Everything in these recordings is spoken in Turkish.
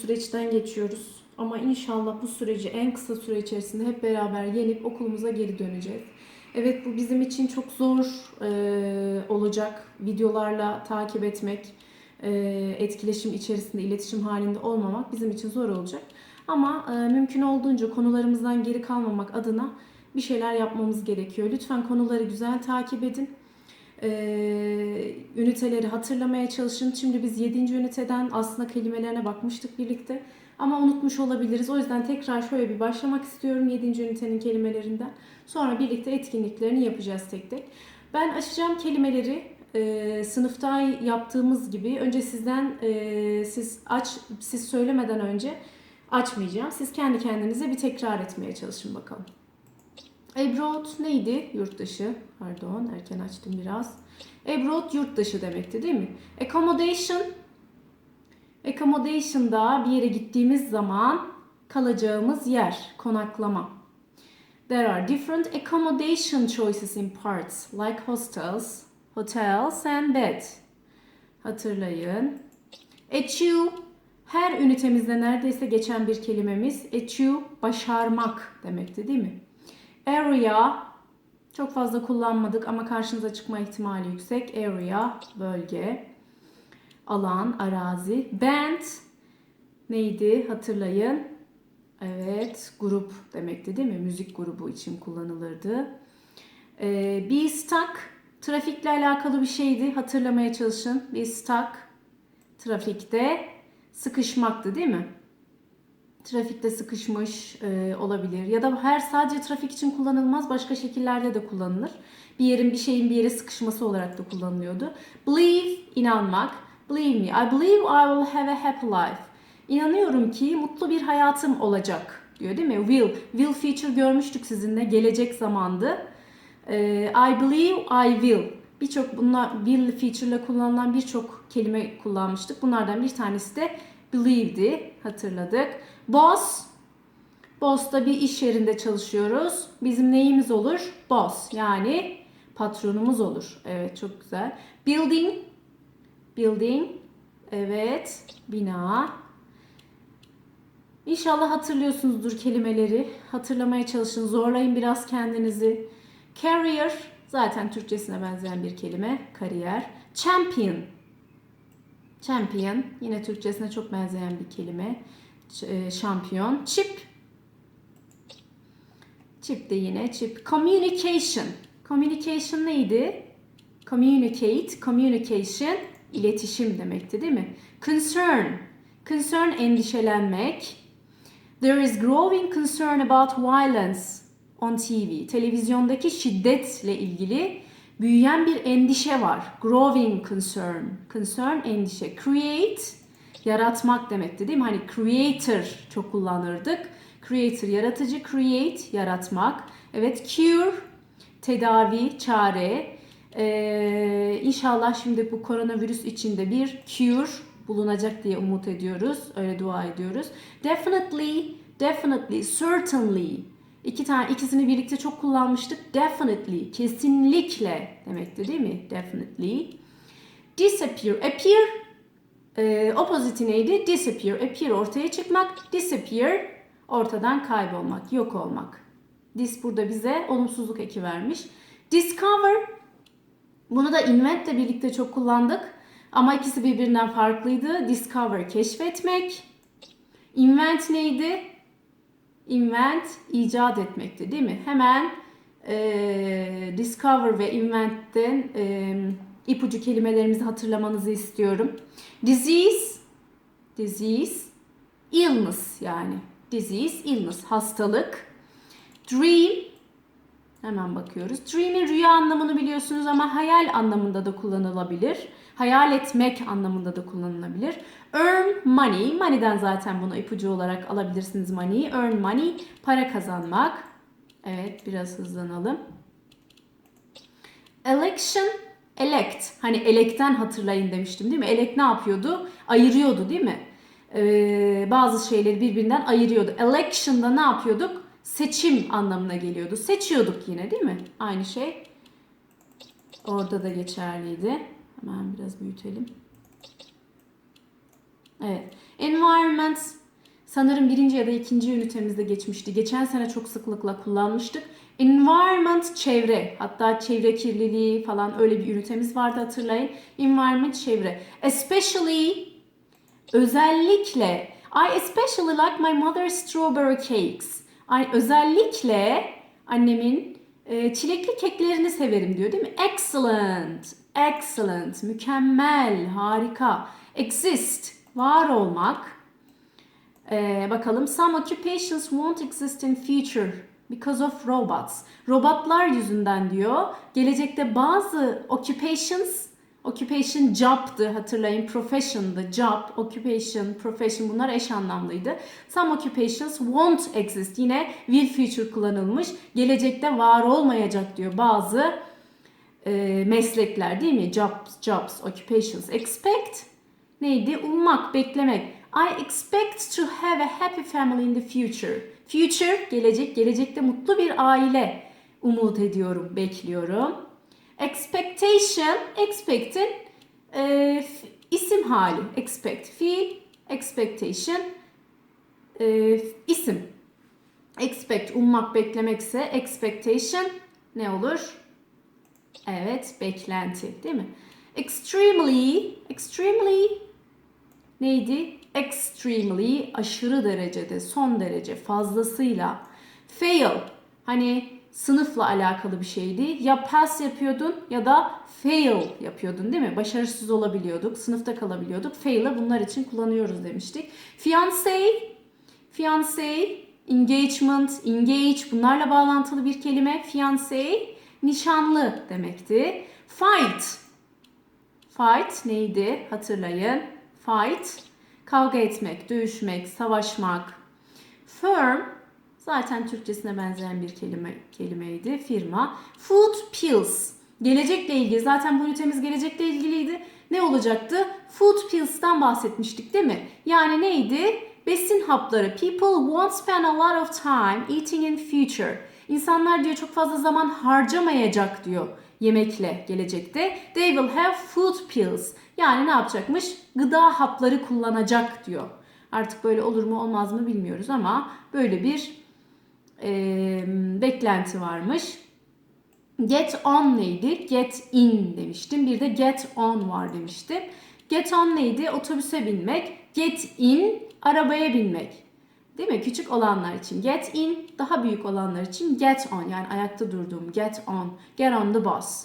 süreçten geçiyoruz. Ama inşallah bu süreci en kısa süre içerisinde hep beraber yenip okulumuza geri döneceğiz. Evet bu bizim için çok zor e, olacak. Videolarla takip etmek, e, etkileşim içerisinde, iletişim halinde olmamak bizim için zor olacak. Ama e, mümkün olduğunca konularımızdan geri kalmamak adına bir şeyler yapmamız gerekiyor. Lütfen konuları güzel takip edin. Ee, üniteleri hatırlamaya çalışın. Şimdi biz 7. üniteden aslında kelimelerine bakmıştık birlikte. Ama unutmuş olabiliriz. O yüzden tekrar şöyle bir başlamak istiyorum 7. ünitenin kelimelerinden. Sonra birlikte etkinliklerini yapacağız tek tek. Ben açacağım kelimeleri e, sınıfta yaptığımız gibi önce sizden e, siz aç siz söylemeden önce açmayacağım. Siz kendi kendinize bir tekrar etmeye çalışın bakalım. Abroad neydi? Yurt dışı. Pardon erken açtım biraz. Abroad yurt dışı demekti değil mi? Accommodation. Accommodation'da bir yere gittiğimiz zaman kalacağımız yer, konaklama. There are different accommodation choices in parts like hostels, hotels and bed. Hatırlayın. Achieve her ünitemizde neredeyse geçen bir kelimemiz achieve başarmak demekti değil mi? Area çok fazla kullanmadık ama karşınıza çıkma ihtimali yüksek. Area bölge, alan, arazi. Band neydi hatırlayın. Evet grup demekti değil mi? Müzik grubu için kullanılırdı. Ee, be stuck trafikle alakalı bir şeydi. Hatırlamaya çalışın. Be stuck trafikte sıkışmaktı değil mi? Trafikte sıkışmış e, olabilir ya da her sadece trafik için kullanılmaz başka şekillerde de kullanılır. Bir yerin bir şeyin bir yere sıkışması olarak da kullanılıyordu. Believe inanmak. Believe me. I believe I will have a happy life. İnanıyorum ki mutlu bir hayatım olacak diyor değil mi? Will. Will feature görmüştük sizinle. Gelecek zamandı. E, I believe I will. Birçok bunlar will feature ile kullanılan birçok kelime kullanmıştık. Bunlardan bir tanesi de believe'di. Hatırladık. Boss. Boss'ta bir iş yerinde çalışıyoruz. Bizim neyimiz olur? Boss. Yani patronumuz olur. Evet çok güzel. Building. Building. Evet. Bina. İnşallah hatırlıyorsunuzdur kelimeleri. Hatırlamaya çalışın. Zorlayın biraz kendinizi. Career. Zaten Türkçesine benzeyen bir kelime. Kariyer. Champion. Champion. Yine Türkçesine çok benzeyen bir kelime e, şampiyon. Chip. Chip de yine chip. Communication. Communication neydi? Communicate, communication iletişim demekti değil mi? Concern. Concern endişelenmek. There is growing concern about violence on TV. Televizyondaki şiddetle ilgili büyüyen bir endişe var. Growing concern. Concern endişe. Create yaratmak demekti değil mi? Hani creator çok kullanırdık. Creator yaratıcı, create yaratmak. Evet cure tedavi, çare. Ee, inşallah şimdi bu koronavirüs içinde bir cure bulunacak diye umut ediyoruz. Öyle dua ediyoruz. Definitely, definitely, certainly. İki tane ikisini birlikte çok kullanmıştık. Definitely, kesinlikle demekti değil mi? Definitely. Disappear, appear e, opposite neydi? Disappear. Appear ortaya çıkmak. Disappear ortadan kaybolmak, yok olmak. Dis burada bize olumsuzluk eki vermiş. Discover bunu da invent ile birlikte çok kullandık. Ama ikisi birbirinden farklıydı. Discover keşfetmek. Invent neydi? Invent icat etmekti değil mi? Hemen e, discover ve invent'ten e, ipucu kelimelerimizi hatırlamanızı istiyorum. Disease, disease, illness yani. Disease, illness, hastalık. Dream, hemen bakıyoruz. Dream'in rüya anlamını biliyorsunuz ama hayal anlamında da kullanılabilir. Hayal etmek anlamında da kullanılabilir. Earn money, money'den zaten bunu ipucu olarak alabilirsiniz money. Earn money, para kazanmak. Evet, biraz hızlanalım. Election, elect. Hani elekten hatırlayın demiştim değil mi? Elect ne yapıyordu? Ayırıyordu değil mi? Ee, bazı şeyleri birbirinden ayırıyordu. Election'da ne yapıyorduk? Seçim anlamına geliyordu. Seçiyorduk yine değil mi? Aynı şey. Orada da geçerliydi. Hemen biraz büyütelim. Evet. Environment sanırım birinci ya da ikinci ünitemizde geçmişti. Geçen sene çok sıklıkla kullanmıştık. Environment çevre. Hatta çevre kirliliği falan öyle bir ünitemiz vardı hatırlayın. Environment çevre. Especially özellikle I especially like my mother's strawberry cakes. Ay özellikle annemin e, çilekli keklerini severim diyor değil mi? Excellent. Excellent. Mükemmel. Harika. Exist. Var olmak. Ee, bakalım. Some occupations won't exist in future because of robots. Robotlar yüzünden diyor. Gelecekte bazı occupations Occupation job'dı hatırlayın. Profession'dı. Job, occupation, profession bunlar eş anlamlıydı. Some occupations won't exist. Yine will future kullanılmış. Gelecekte var olmayacak diyor bazı e, meslekler değil mi? Jobs, jobs, occupations. Expect neydi? Ummak, beklemek. I expect to have a happy family in the future. Future, gelecek. Gelecekte mutlu bir aile umut ediyorum, bekliyorum. Expectation, expect'in e, isim hali. Expect, fiil, expectation, e, isim. Expect, ummak, beklemekse expectation ne olur? Evet, beklenti değil mi? Extremely, extremely neydi? Extremely, aşırı derecede, son derece, fazlasıyla. Fail, hani sınıfla alakalı bir şeydi. Ya pass yapıyordun ya da fail yapıyordun değil mi? Başarısız olabiliyorduk, sınıfta kalabiliyorduk. Fail'ı bunlar için kullanıyoruz demiştik. Fiancé, fiancé, engagement, engage bunlarla bağlantılı bir kelime. Fiancé, nişanlı demekti. Fight, Fight neydi? Hatırlayın. Fight, kavga etmek, dövüşmek, savaşmak. Firm, zaten Türkçesine benzeyen bir kelime kelimeydi. Firma. Food pills, gelecekle ilgili. Zaten bu ünitemiz gelecekle ilgiliydi. Ne olacaktı? Food pills'tan bahsetmiştik değil mi? Yani neydi? Besin hapları. People won't spend a lot of time eating in future. İnsanlar diyor çok fazla zaman harcamayacak diyor yemekle gelecekte. They will have food pills. Yani ne yapacakmış? Gıda hapları kullanacak diyor. Artık böyle olur mu olmaz mı bilmiyoruz ama böyle bir e, beklenti varmış. Get on neydi? Get in demiştim. Bir de get on var demiştim. Get on neydi? Otobüse binmek. Get in arabaya binmek. Değil mi? Küçük olanlar için get in, daha büyük olanlar için get on. Yani ayakta durduğum get on. Get on the bus.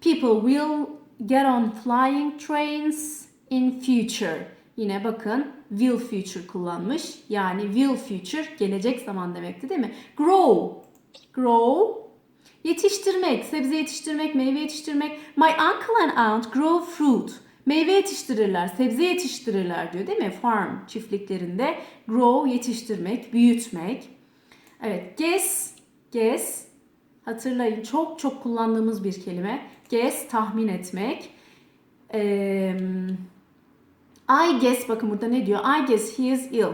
People will get on flying trains in future. Yine bakın will future kullanmış. Yani will future gelecek zaman demekti değil mi? Grow. Grow. Yetiştirmek, sebze yetiştirmek, meyve yetiştirmek. My uncle and aunt grow fruit. Meyve yetiştirirler, sebze yetiştirirler diyor değil mi? Farm çiftliklerinde grow yetiştirmek, büyütmek. Evet, guess, guess. Hatırlayın çok çok kullandığımız bir kelime. Guess tahmin etmek. Ee, I guess bakın burada ne diyor? I guess he is ill.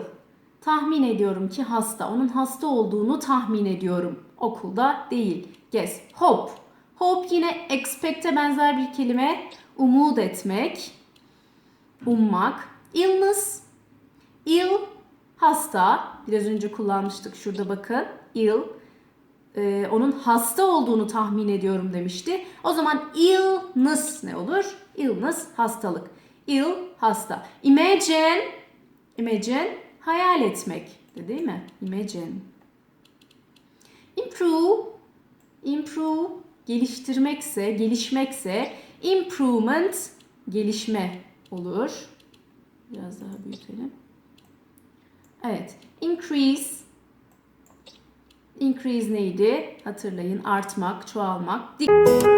Tahmin ediyorum ki hasta. Onun hasta olduğunu tahmin ediyorum. Okulda değil. Guess. Hope. Hope yine expect'e benzer bir kelime. Umut etmek. Ummak. Illness. Ill. Hasta. Biraz önce kullanmıştık şurada bakın. Ill. Ee, onun hasta olduğunu tahmin ediyorum demişti. O zaman illness ne olur? Illness hastalık. Ill hasta. Imagine imagine hayal etmek değil mi? Imagine. Improve improve geliştirmekse, gelişmekse improvement gelişme olur. Biraz daha büyütelim. Evet. Increase increase neydi? Hatırlayın. Artmak, çoğalmak. Dik-